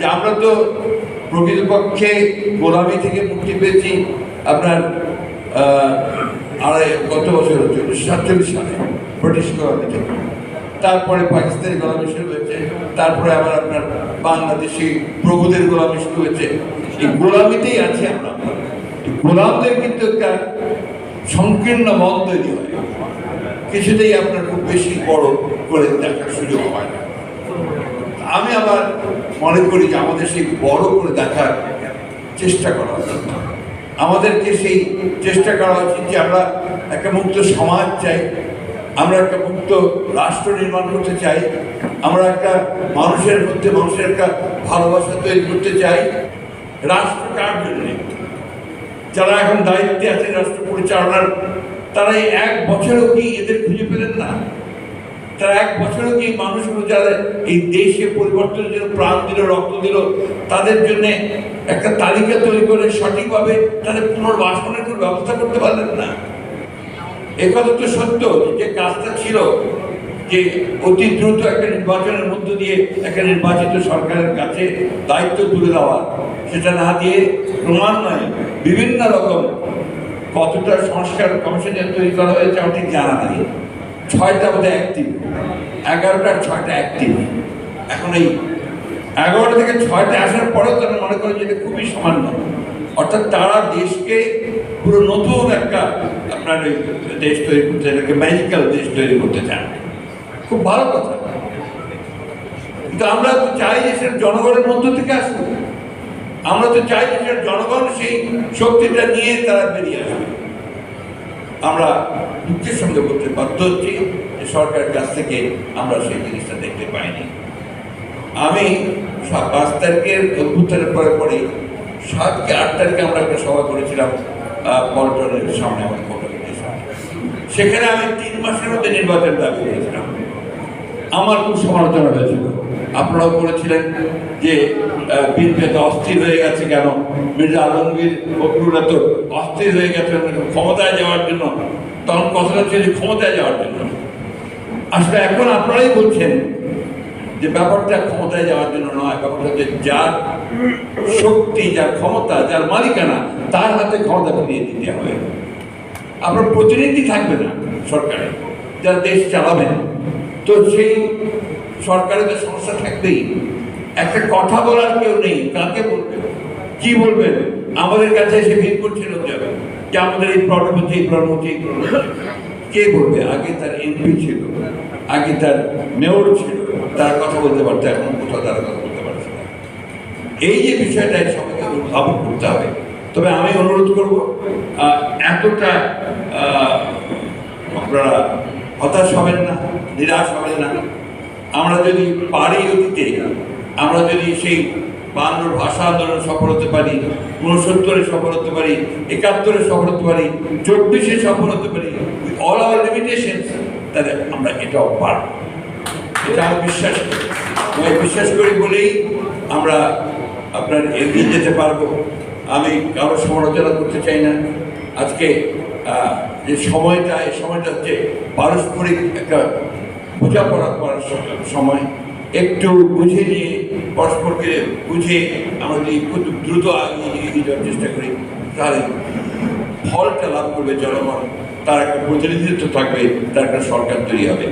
যে আমরা তো প্রকৃতপক্ষে গোলামি থেকে মুক্তি পেয়েছি আপনার আড়াই, গত বছর হচ্ছে সাতচল্লিশ সালে ব্রিটিশ গোলামি থেকে। তারপরে পাকিস্তানি গোলামি শুরু হয়েছে, তারপরে আবার আপনার বাংলাদেশি প্রভুদের গোলামি শুরু হয়েছে। এই গোলামিতেই আছি আমরা। গোলামদের কিন্তু একটা সংকীর্ণ মন তৈরি হয়। কিছুতেই আপনার খুব বেশি বড় করে দেখার সুযোগ হয় না। আমি আবার মনে করি যে আমাদের সেই বড় করে দেখার চেষ্টা করা উচিত। আমাদেরকে সেই চেষ্টা করা উচিত যে আমরা একটা মুক্ত সমাজ চাই, আমরা একটা মুক্ত রাষ্ট্র নির্মাণ করতে চাই, আমরা একটা মানুষের মধ্যে মানুষের একটা ভালোবাসা তৈরি করতে চাই। রাষ্ট্র কার জন্য? যারা এখন দায়িত্বে আছে রাষ্ট্র পরিচালনার, তারা এই এক বছরেও কি এদের খুঁজে পেলেন না? তারা এক বছরেও কি মানুষগুলো যারা এই দেশে পরিবর্তনের জন্য প্রাণ দিল, রক্ত দিল, তাদের জন্য একটা তালিকা তৈরি করে সঠিকভাবে তাদের পুনর্বাসনের কোনো ব্যবস্থা করতে পারলেন না। একথা তো সত্য যে কাজটা ছিল যে অতি দ্রুত একটা নির্বাচনের মধ্য দিয়ে একটা নির্বাচিত সরকারের কাছে দায়িত্ব তুলে দেওয়া, সেটা না দিয়ে ক্রমান্বয়ে বিভিন্ন রকম কতটা সংস্কার কমিশন তৈরি করা হয়েছে আমার ঠিক জানা নাই। ছয়টা বোধহয় অ্যাক্টিভ এগারোটার ছয়টা অ্যাক্টিভ এখন এই এগারোটা থেকে ছয়টা আসার পরেও তারা মনে করেন যে এটা খুবই সামান্য। অর্থাৎ তারা দেশকে পুরো নতুন একটা আপনার দেশ তৈরি করতে এটাকে ম্যাজিক্যাল দেশ তৈরি করতে চান খুব ভালো কথা। কিন্তু আমরা তো চাই যে সেটা জনগণের মধ্য থেকে আসুক। আমরা তো চাই যে সেটা জনগণ সেই শক্তিটা নিয়ে তারা বেরিয়ে আসবে আমরা দুঃখের সঙ্গে বলতে বাধ্য হচ্ছি যে সরকারের কাছ থেকে আমরা সেই জিনিসটা দেখতে পাইনি। আমি পাঁচ তারিখের অভ্যুত্থানের পরে পরে সাত কি আট তারিখে আমরা একটা সভা করেছিলাম পল্টনের সামনে আমার পল্টনের সামনে। সেখানে আমি তিন মাসের মধ্যে নির্বাচন দাবি করেছিলাম। আমার খুব সমালোচনা হয়েছিল। আপনারাও বলেছিলেন যে বিএনপি এত অস্থির হয়ে গেছে কেন? মির্জা আলমগীর ফখরুল এত অস্থির হয়ে গেছে ক্ষমতায় যাওয়ার জন্য। তখন কথাটা ছিল যে ক্ষমতায় যাওয়ার জন্য। আসলে এখন আপনারাই বলছেন যে ব্যাপারটা ক্ষমতায় যাওয়ার জন্য নয়, ব্যাপারটা হচ্ছে যার শক্তি, যার ক্ষমতা, যার মালিকানা, তার হাতে ক্ষমতা ফিরিয়ে দিতে হবে। আপনার প্রতিনিধি থাকবে না সরকারে। যারা দেশ চালাবেন তো সেই সরকারের তো সমস্যা থাকবেই। একটা কথা বলার কেউ নেই, কাকে বলবেন কি বলবেন আমাদের কাছে এসে ভিড় করছে লোক যাবে। যে আমাদের এই প্রবলেম হচ্ছে, এই প্রবলেম হচ্ছে, এই প্রবলেম কে বলবে? আগে তার এমপি ছিল, আগে তার মেয়র ছিল, তার কথা বলতে পারতো, এখন কোথাও তারা কথা বলতে পারছে না। এই যে বিষয়টা সবাইকে উদ্ভাবন করতে হবে। তবে আমি অনুরোধ করব এতটা আপনারা হতাশ হবেন না, নিরাশ হবেন না। আমরা যদি পারি অতীতে, আমরা যদি সেই বাংলার ভাষা আন্দোলন সফল হতে পারি উনসত্তরে সফল হতে পারি, একাত্তরে সফল হতে পারি, চব্বিশে সফল হতে পারি অল আওয়ার লিমিটেশন তাহলে আমরা এটাও পারব। এটা আমি বিশ্বাস করি। আমি বিশ্বাস করি বলেই আমরা আপনার এগিয়ে যেতে পারব। আমি কারও সমালোচনা করতে চাই না। আজকে যে সময়টা, এই সময়টা হচ্ছে পারস্পরিক একটা বোঝাপড়া করার সময় একটু বুঝে নিয়ে, পরস্পরকে বুঝে আমাদের খুব দ্রুত আগিয়ে যাওয়ার চেষ্টা করি, তাহলে ফলটা লাভ করবে জনগণ। তার একটা প্রতিনিধিত্ব থাকবে, তার একটা সরকার তৈরি হবে।